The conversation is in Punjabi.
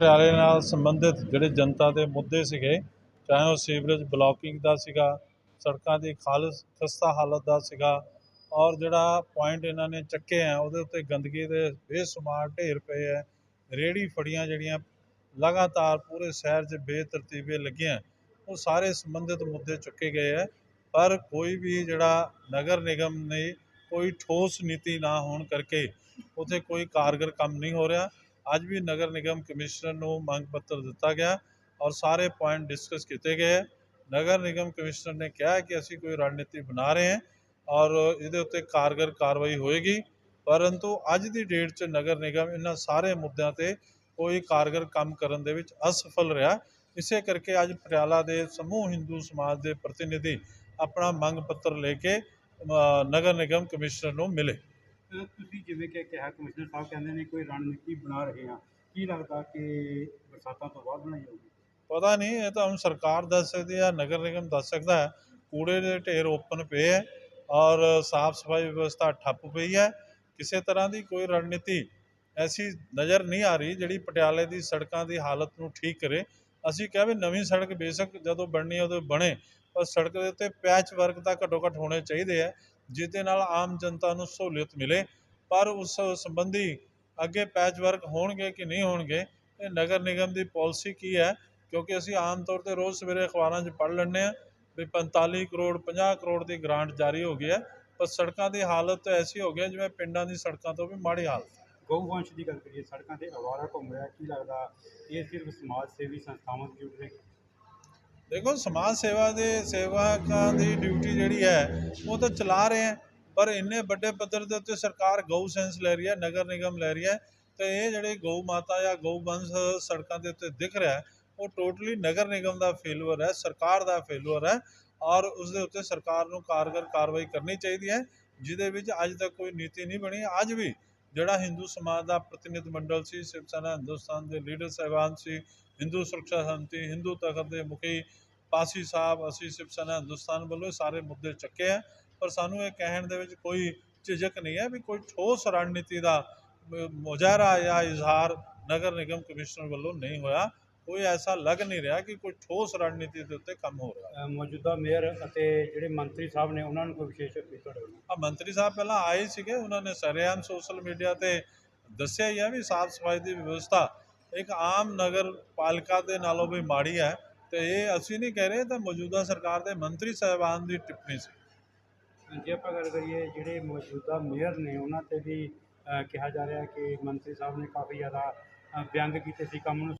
ਪਟਿਆਲੇ ਨਾਲ ਸੰਬੰਧਿਤ ਜਿਹੜੇ ਜਨਤਾ ਦੇ ਮੁੱਦੇ ਸੀਗੇ, ਚਾਹੇ ਉਹ ਸੀਵਰੇਜ ਬਲੌਕਿੰਗ ਦਾ ਸੀਗਾ, ਸੜਕਾਂ ਦੀ ਖਾਲਸ ਖਸਤਾ ਹਾਲਤ ਦਾ ਸੀਗਾ, ਔਰ ਜਿਹੜਾ ਪੁਆਇੰਟ ਇਹਨਾਂ ਨੇ ਚੱਕੇ ਆ, ਉਹਦੇ ਉੱਤੇ ਗੰਦਗੀ ਦੇ ਬੇਸ਼ੁਮਾਰ ਢੇਰ ਪਏ ਹੈ ਰੇਹੜੀ ਫੜੀਆਂ ਜਿਹੜੀਆਂ ਲਗਾਤਾਰ ਪੂਰੇ ਸ਼ਹਿਰ 'ਚ ਬੇਤਰਤੀਬੇ ਲੱਗੀਆਂ, ਉਹ ਸਾਰੇ ਸੰਬੰਧਿਤ ਮੁੱਦੇ ਚੁੱਕੇ ਗਏ ਹੈ ਪਰ ਕੋਈ ਵੀ ਜਿਹੜਾ ਨਗਰ ਨਿਗਮ ਨੇ ਕੋਈ ਠੋਸ ਨੀਤੀ ਨਾ ਹੋਣ ਕਰਕੇ ਉੱਥੇ ਕੋਈ ਕਾਰਗਰ ਕੰਮ ਨਹੀਂ ਹੋ ਰਿਹਾ ਅੱਜ ਵੀ ਨਗਰ ਨਿਗਮ ਕਮਿਸ਼ਨਰ ਨੂੰ ਮੰਗ ਪੱਤਰ ਦਿੱਤਾ ਗਿਆ ਔਰ ਸਾਰੇ ਪੁਆਇੰਟ ਡਿਸਕਸ ਕੀਤੇ ਗਏ। ਹੈ ਨਗਰ ਨਿਗਮ ਕਮਿਸ਼ਨਰ ਨੇ ਕਿਹਾ ਕਿ ਅਸੀਂ ਕੋਈ ਰਣਨੀਤੀ ਬਣਾ ਰਹੇ ਹਾਂ ਔਰ ਇਹਦੇ ਉੱਤੇ ਕਾਰਗਰ ਕਾਰਵਾਈ ਹੋਏਗੀ। ਪਰੰਤੂ ਅੱਜ ਦੀ ਡੇਟ 'ਚ ਨਗਰ ਨਿਗਮ ਇਹਨਾਂ ਸਾਰੇ ਮੁੱਦਿਆਂ ਤੇ ਕੋਈ ਕਾਰਗਰ ਕੰਮ ਕਰਨ ਦੇ ਵਿੱਚ ਅਸਫਲ ਰਿਹਾ। ਇਸੇ ਕਰਕੇ ਅੱਜ ਪਟਿਆਲਾ ਦੇ ਸਮੂਹ ਹਿੰਦੂ ਸਮਾਜ ਦੇ ਪ੍ਰਤੀਨਿਧੀ ਆਪਣਾ ਮੰਗ ਪੱਤਰ ਲੈ ਕੇ ਨਗਰ ਨਿਗਮ ਕਮਿਸ਼ਨਰ ਨੂੰ ਮਿਲੇ। ਤੁਸੀਂ ਜਿਵੇਂ ਕਿ ਕਿਹਾ, ਕਮਿਸ਼ਨਰ ਸਾਹਿਬ ਕਹਿੰਦੇ ਨੇ ਕੋਈ ਰਣਨੀਤੀ ਬਣਾ ਰਹੇ ਹਾਂ। ਕੀ ਲੱਗਦਾ ਕਿ ਬਰਸਾਤਾਂ ਤੋਂ ਬਾਅਦ ਬਣਾਈ ਜਾਊਗੀ? ਪਤਾ ਨਹੀਂ, ਇਹ ਤਾਂ ਹੁਣ ਸਰਕਾਰ ਦੱਸ ਸਕਦੀ ਹੈ, ਨਗਰ ਨਿਗਮ ਦੱਸ ਸਕਦਾ ਹੈ। ਕੂੜੇ ਦੇ ਢੇਰ ਓਪਨ ਪਏ ਹੈ ਔਰ ਸਾਫ਼ ਸਫ਼ਾਈ ਵਿਵਸਥਾ ਠੱਪ ਪਈ ਹੈ। ਕਿਸੇ ਤਰ੍ਹਾਂ ਦੀ ਕੋਈ ਰਣਨੀਤੀ ਐਸੀ ਨਜ਼ਰ ਨਹੀਂ ਆ ਰਹੀ ਜਿਹੜੀ ਪਟਿਆਲੇ ਦੀ ਸੜਕਾਂ ਦੀ ਹਾਲਤ ਨੂੰ ਠੀਕ ਕਰੇ। ਅਸੀਂ ਕਿਹਾ ਵੀ ਨਵੀਂ ਸੜਕ ਬੇਸ਼ੱਕ ਜਦੋਂ ਬਣਨੀ ਉਦੋਂ ਬਣੇ, ਪਰ ਸੜਕ ਦੇ ਉੱਤੇ ਪੈਚ ਵਰਕ ਤਾਂ ਘੱਟੋ ਘੱਟ ਹੋਣੇ ਚਾਹੀਦੇ ਹੈ ਜਿਹਦੇ ਨਾਲ ਆਮ ਜਨਤਾ ਨੂੰ ਸਹੂਲਤ ਮਿਲੇ, ਪਰ ਉਸ ਸੰਬੰਧੀ ਅੱਗੇ ਪੈਚ ਵਰਕ ਹੋਣਗੇ ਕਿ ਨਹੀਂ ਹੋਣਗੇ, ਇਹ ਨਗਰ ਨਿਗਮ ਦੀ ਪਾਲਿਸੀ ਕੀ ਹੈ? ਕਿਉਂਕਿ ਅਸੀਂ ਆਮ ਤੌਰ ਤੇ ਰੋਜ਼ ਸਵੇਰੇ ਅਖਬਾਰਾਂ 'ਚ ਪੜ੍ਹ ਲੈਂਦੇ ਹਾਂ ਵੀ 45 ਕਰੋੜ 50 ਕਰੋੜ ਦੀ ਗ੍ਰਾਂਟ ਜਾਰੀ ਹੋ ਗਈ ਹੈ, ਪਰ ਸੜਕਾਂ ਦੀ ਹਾਲਤ ਐਸੀ ਹੋ ਗਈ ਹੈ ਜਿਵੇਂ ਪਿੰਡਾਂ ਦੀ ਸੜਕਾਂ ਤੋਂ ਵੀ ਮਾੜੀ ਹਾਲਤ ਹੈ। ਗਊਵੰਸ਼ ਦੀ ਗੱਲ ਕਰੀਏ, ਸੜਕਾਂ ਤੇ ਅਵਾਰਾ ਘੁੰਮ ਰਿਹਾ, ਕੀ ਲੱਗਦਾ ਇਹ ਸਿਰਫ ਸਮਾਜ ਸੇਵੀ ਸੰਸਥਾਵਾਂ ਦੀ ਜੁੜ ਰਹੇਗੀ ਦੇਖੋ ਸਮਾਜ ਸੇਵਾ ਦੇ ਸੇਵਕਾਂ ਦੀ ਡਿਊਟੀ ਜਿਹੜੀ ਹੈ, ਉਹ ਤਾਂ ਚਲਾ ਰਹੇ ਹੈ, ਪਰ ਇੰਨੇ ਵੱਡੇ ਪੱਧਰ ਦੇ ਉੱਤੇ ਸਰਕਾਰ ਗਊ ਸੈਂਸ ਲੈ ਰਹੀ ਹੈ, ਨਗਰ ਨਿਗਮ ਲੈ ਰਹੀ ਹੈ, ਤੇ ਇਹ ਜਿਹੜੇ ਗਊ ਮਾਤਾ ਜਾਂ ਗਊ ਬੰਸ ਸੜਕਾਂ ਦੇ ਉੱਤੇ ਦਿਖ ਰਿਹਾ ਉਹ ਟੋਟਲੀ ਨਗਰ ਨਿਗਮ ਦਾ ਫੇਲੂਅਰ ਹੈ, ਸਰਕਾਰ ਦਾ ਫੇਲੂਅਰ ਹੈ, ਔਰ ਉਸ ਦੇ ਉੱਤੇ ਸਰਕਾਰ ਨੂੰ ਕਾਰਗਰ ਕਾਰਵਾਈ ਕਰਨੀ ਚਾਹੀਦੀ ਹੈ, ਜਿਹਦੇ ਵਿੱਚ ਅੱਜ ਤੱਕ ਕੋਈ ਨੀਤੀ ਨਹੀਂ ਬਣੀ, ਅੱਜ ਵੀ ਜਿਹੜਾ ਹਿੰਦੂ ਸਮਾਜ ਦਾ ਪ੍ਰਤੀਨਿਧ ਮੰਡਲ ਸੀ, ਸ਼ਿਵ ਸੈਨਾ ਹਿੰਦੁਸਤਾਨ ਦੇ ਲੀਡਰ ਸਾਹਿਬਾਨ ਸੀ, ਹਿੰਦੂ ਸੁਰੱਖਿਆ ਸੰਤੀ ਹਿੰਦੂ ਤਖਤ ਦੇ ਮੁਖੀ ਪਾਸੀ ਸਾਹਿਬ, ਅਸੀਂ ਸ਼ਿਵ ਸੈਨਾ ਹਿੰਦੁਸਤਾਨ ਵੱਲੋਂ ਇਹ ਸਾਰੇ ਮੁੱਦੇ ਚੱਕੇ ਆ, ਪਰ ਸਾਨੂੰ ਇਹ ਕਹਿਣ ਦੇ ਵਿੱਚ ਕੋਈ ਝਿਜਕ ਨਹੀਂ ਹੈ ਵੀ ਕੋਈ ਠੋਸ ਰਣਨੀਤੀ ਦਾ ਮੁਜ਼ਾਹਰਾ ਜਾਂ ਇਜ਼ਹਾਰ ਨਗਰ ਨਿਗਮ ਕਮਿਸ਼ਨਰ ਵੱਲੋਂ ਨਹੀਂ ਹੋਇਆ। ਕੋਈ ਐਸਾ ਲੱਗ ਨਹੀਂ ਰਿਹਾ ਕਿ ਕੋਈ ਠੋਸ ਰਣਨੀਤੀ ਦੇ ਉੱਤੇ ਕੰਮ ਹੋ ਰਿਹਾ। ਮੌਜੂਦਾ ਮੇਅਰ ਅਤੇ ਜਿਹੜੇ ਮੰਤਰੀ ਸਾਹਿਬ ਨੇ ਉਹਨਾਂ ਨੂੰ ਕੋਈ ਵਿਸ਼ੇਸ਼ ਅਪੀਲ ਤੁਹਾਡੇ ਵੱਲੋਂ? ਆ ਮੰਤਰੀ ਸਾਹਿਬ ਪਹਿਲਾਂ ਆਏ ਸੀਗੇ ਉਹਨਾਂ ਨੇ ਸਰੇਆਮ ਸੋਸ਼ਲ ਮੀਡੀਆ ਤੇ ਦੱਸਿਆ ਹੀ ਹੈ ਵੀ ਸਾਫ਼ ਸਫ਼ਾਈ ਦੀ ਵਿਵਸਥਾ ਇੱਕ ਆਮ ਨਗਰ ਪਾਲਿਕਾ ਦੇ ਨਾਲੋਂ ਵੀ ਮਾੜੀ ਹੈ ਤੇ ਇਹ ਅਸੀਂ ਨਹੀਂ ਕਹਿ ਰਹੇ ਤਾਂ ਮੌਜੂਦਾ ਸਰਕਾਰ ਦੇ ਮੰਤਰੀ ਸਾਹਿਬਾਨ ਦੀ ਟਿੱਪਣੀ ਸੀ। ਜੇ ਆਪਾਂ ਗੱਲ ਕਰੀਏ ਜਿਹੜੇ ਮੌਜੂਦਾ ਮੇਅਰ ਨੇ ਉਹਨਾਂ ਤੇ ਵੀ ਕਿਹਾ ਜਾ ਰਿਹਾ ਕਿ ਮੰਤਰੀ ਸਾਹਿਬ ਨੇ ਕਾਫੀ ਜ਼ਿਆਦਾ ਅਹ ਵਿਅੰਗ ਕੀਤੇ ਸੀ ਕੰਮ ਨੂੰ।